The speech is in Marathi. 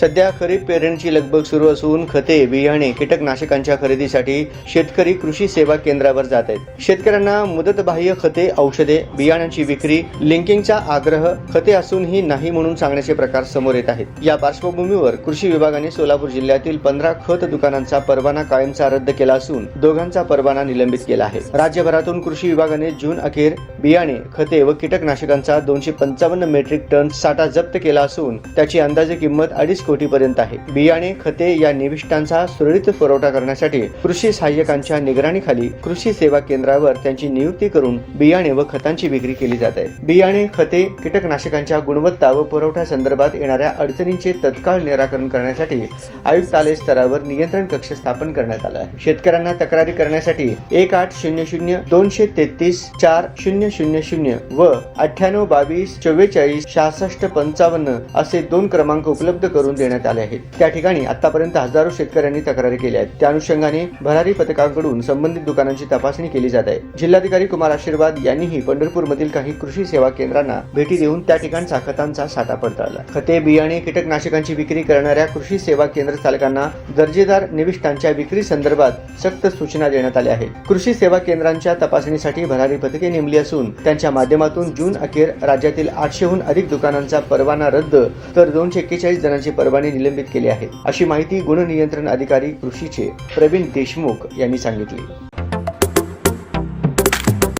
सध्या खरीप पेरणीची लगबग सुरू असून खते बियाणे कीटकनाशकांच्या खरेदीसाठी शेतकरी कृषी सेवा केंद्रावर जात आहेत. शेतकऱ्यांना मुदतबाह्य खते औषधे बियाणांची विक्री लिंकिंगचा आग्रह खते असूनही नाही म्हणून सांगण्याचे प्रकार समोर येत आहेत. या पार्श्वभूमीवर कृषी विभागाने सोलापूर जिल्ह्यातील पंधरा खत दुकानांचा परवाना कायमचा रद्द केला असून दोघांचा परवाना निलंबित केला आहे. राज्यभरातून कृषी विभागाने जून अखेर बियाणे खते व कीटकनाशकांचा दोनशे पंचावन्न मेट्रिक टन साठा जप्त केला असून त्याची अंदाजे किंमत अडीच कोटीपर्यंत आहे. बियाणे खते या निविष्ठांचा सुरळीत पुरवठा करण्यासाठी कृषी सहाय्यकांच्या निगराणीखाली कृषी सेवा केंद्रावर त्यांची नियुक्ती करून बियाणे व खतांची विक्री केली जात आहे. बियाणे खते कीटकनाशकांच्या गुणवत्ता व पुरवठा संदर्भात येणाऱ्या अडचणींचे तत्काळ निराकरण करण्यासाठी आयुक्तालय स्तरावर नियंत्रण कक्ष स्थापन करण्यात आला आहे. शेतकऱ्यांना तक्रारी करण्यासाठी एक आठ शून्य शून्य दोनशे तेहतीस चार शून्य शून्य शून्य व अठ्ठ्याण्णव बावीस चव्वेचाळीस सहासष्ट पंचावन्न असे दोन क्रमांक उपलब्ध करून देण्यात आले आहेत. त्या ठिकाणी आतापर्यंत हजारो शेतकऱ्यांनी तक्रारी केल्या आहेत. त्या अनुषंगाने भरारी पथकाकडून संबंधित दुकानांची तपासणी केली जात आहे. जिल्हाधिकारी कुमार आशीर्वाद यांनीही पंढरपूरमधील काही कृषी सेवा केंद्रांना भेटी देऊन त्या ठिकाणचा खतांचा साठा पडताळला. खते बियाणे कीटकनाशकांची विक्री करणाऱ्या कृषी सेवा केंद्र चालकांना दर्जेदार निविष्ठांच्या विक्री संदर्भात सक्त सूचना देण्यात आल्या आहेत. कृषी सेवा केंद्रांच्या तपासणीसाठी भरारी पथके नेमली असून त्यांच्या माध्यमातून जून अखेर राज्यातील आठशेहून अधिक दुकानांचा परवाना रद्द तर दोनशे एक्केचाळीस जणांचे परवाने निलंबित केले आहेत. अशी माहिती गुणनियंत्रण अधिकारी कृषीचे प्रवीण देशमुख यांनी सांगितली.